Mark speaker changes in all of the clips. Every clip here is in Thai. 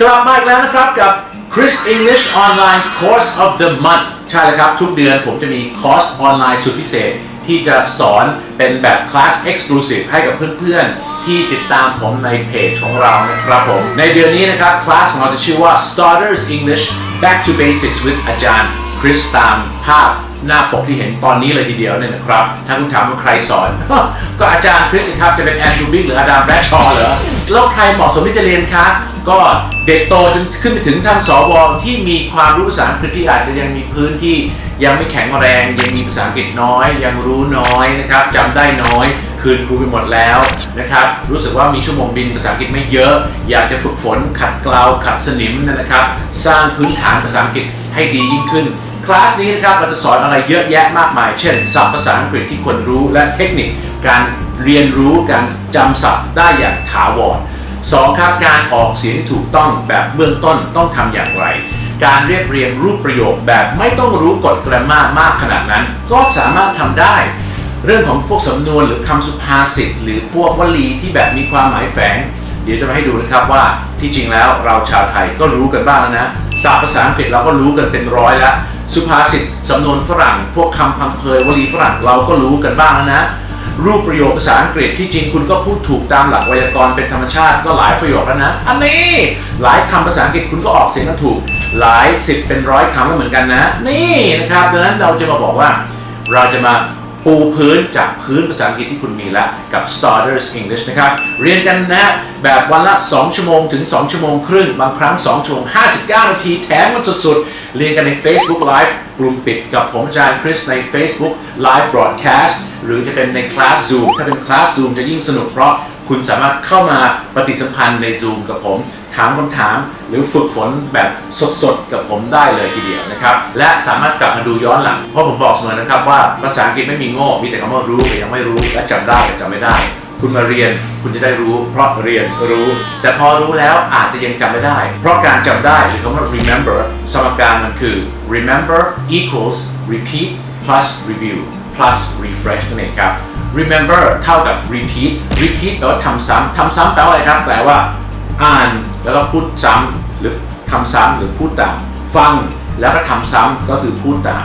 Speaker 1: กลับมาอีกแล้วนะครับกับ Chris English Online Course of the Month ใช่แล้วครับ ทุกเดือนผมจะมีคอร์สออนไลน์สุดพิเศษ ที่จะสอนเป็นแบบคลาส Exclusive ให้กับเพื่อนๆ ที่ติดตามผมในเพจของเรานะครับผม ในเดือนนี้นะครับ คลาสของเราจะชื่อว่า Starters English Back to Basics with อาจารย์ ริสตามภาพหน้าปกที่เห็นตอนนี้เลยทีเดียวเนี่ยนะครับ ถ้าคุณถามว่าใครสอน ก็อาจารย์คริสครับจะเป็นแอนดูบิกหรืออาดามแบรชอเหรอ แล้วใครเหมาะสมที่จะเรียนคะ ก็เด็กโตจนขึ้นไปถึงท่านสวที่มีความรู้ภาษาอังกฤษที่อาจจะยังมีพื้นที่ยังไม่แข็งแรง ยังมีภาษาอังกฤษน้อย ยังรู้น้อยนะครับจำได้น้อยคืนครูไปหมดแล้วนะครับรู้สึกว่ามีชั่วโมงบินภาษาอังกฤษไม่เยอะ อยากจะฝึกฝนขัดเกลาขัดสนิมนั่นนะครับ สร้างพื้นฐานภาษาอังกฤษให้ดียิ่งขึ้น คลาสนี้นะครับเราจะสอนอะไรเยอะแยะมากมาย เช่นศัพท์ภาษาอังกฤษที่ควรรู้และเทคนิคการเรียนรู้การจำศัพท์ได้อย่างถาวรสองครับการออกเสียงที่ถูกต้องแบบเบื้องต้นต้องทำอย่างไร การเรียบเรียงรูปประโยคแบบไม่ต้องรู้กฎแกรมมามากขนาดนั้น ก็สามารถทำได้ เรื่องของพวกสำนวนหรือคำสุภาษิตหรือพวกวลีที่แบบมีความหมายแฝง เดี๋ยวจะมาให้ดูนะครับว่าที่จริงแล้วเราชาวไทยก็รู้กันบ้างแล้วนะศัพท์ภาษาอังกฤษเราก็รู้กันเป็นร้อยแล้ว สุภาษิตสำนวนฝรั่ง พวกคำพังเพยวลีฝรั่งเราก็รู้กันบ้างแล้วนะ รูปประโยคภาษาอังกฤษที่จริงคุณก็พูดถูกตามหลักไวยากรณ์เป็นธรรมชาติก็หลายประโยคแล้วนะ อันนี้หลายคำภาษาอังกฤษคุณก็ออกเสียงถูก หลายสิบเป็นร้อยคำแล้วเหมือนกันนะ นี่นะครับดังนั้นเราจะมาบอกว่า เราจะมา ปูพื้นจากพื้นภาษาอังกฤษที่คุณมีแล้วกับ Starters English นะครับ เรียนกันนะแบบวันละ 2 ชั่วโมงถึง 2 ชั่วโมงครึ่ง บางครั้ง 2 ชั่วโมง 59 นาทีแถมวันสุดๆ เรียนกันใน Facebook Live กลุ่มปิดกับผมอาจารย์คริสใน Facebook Live Broadcast หรือจะเป็นในคลาส Zoom ถ้าเป็นคลาส Zoom จะยิ่งสนุกเพราะ คุณสามารถเข้ามาปฏิสัมพันธ์ใน Zoom กับผม ถามคำถาม หรือฝึกฝนแบบสดๆ กับผมได้เลยทีเดียวนะครับ และสามารถกลับมาดูย้อนหลัง เพราะผมบอกเสมอนะครับว่าภาษาอังกฤษไม่มีโง่ มีแต่คำว่ารู้กับยังไม่รู้ และจำได้กับจำไม่ได้ คุณมาเรียนคุณจะได้รู้เพราะเรียนรู้ แต่พอรู้แล้วอาจจะยังจำไม่ได้ เพราะการจำได้หรือคำว่า remember สมการมันคือ remember equals repeat plus review plus refresh นั่นเองครับ remember เท่ากับ repeat repeat แปลว่าทำซ้ำทำซ้ำแปลว่าอะไรครับ แปลว่า อ่านแล้วก็พูดซ้ำหรือทำซ้ำหรือพูดตาม ฟังแล้วก็ทำซ้ำก็คือพูดตาม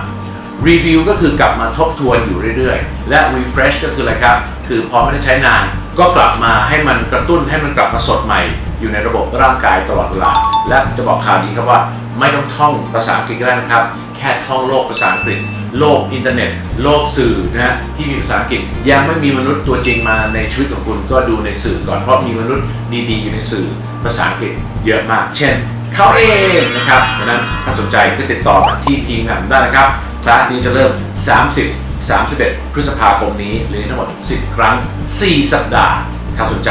Speaker 1: รีวิวก็คือกลับมาทบทวนอยู่เรื่อยๆ และ refresh ก็คืออะไรครับ คือพอไม่ได้ใช้นาน ก็กลับมาให้มันกระตุ้นให้มันกลับมาสดใหม่ อยู่ในระบบร่างกายตลอดเวลา และจะบอกข่าวดีครับว่า ไม่ต้องท่องภาษาอังกฤษก็ได้นะครับ แค่ท่องโลกภาษาอังกฤษ โลกอินเทอร์เน็ต โลกสื่อนะฮะที่มีภาษาอังกฤษ ยังไม่มีมนุษย์ตัวจริงมาในชีวิตของคุณก็ดูในสื่อก่อนเพราะมีมนุษย์ดีๆ อยู่ในสื่อภาษาอังกฤษเยอะมาก เช่นเขาเองนะครับดังนั้นถ้าสนใจก็ติดต่อมาที่ทีมงานได้นะครับ คลาสนี้จะเริ่ม 30 31 พฤษภาคมนี้หรือทั้งหมด 10 ครั้ง 4 สัปดาห์ ถ้าสนใจ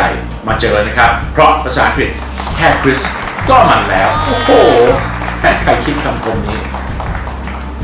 Speaker 1: มาเจอเลยนะครับ เพราะภาษาอังกฤษแค่คริสก็มันแล้ว โอ้โหแค่ใครคิดคำคมนี้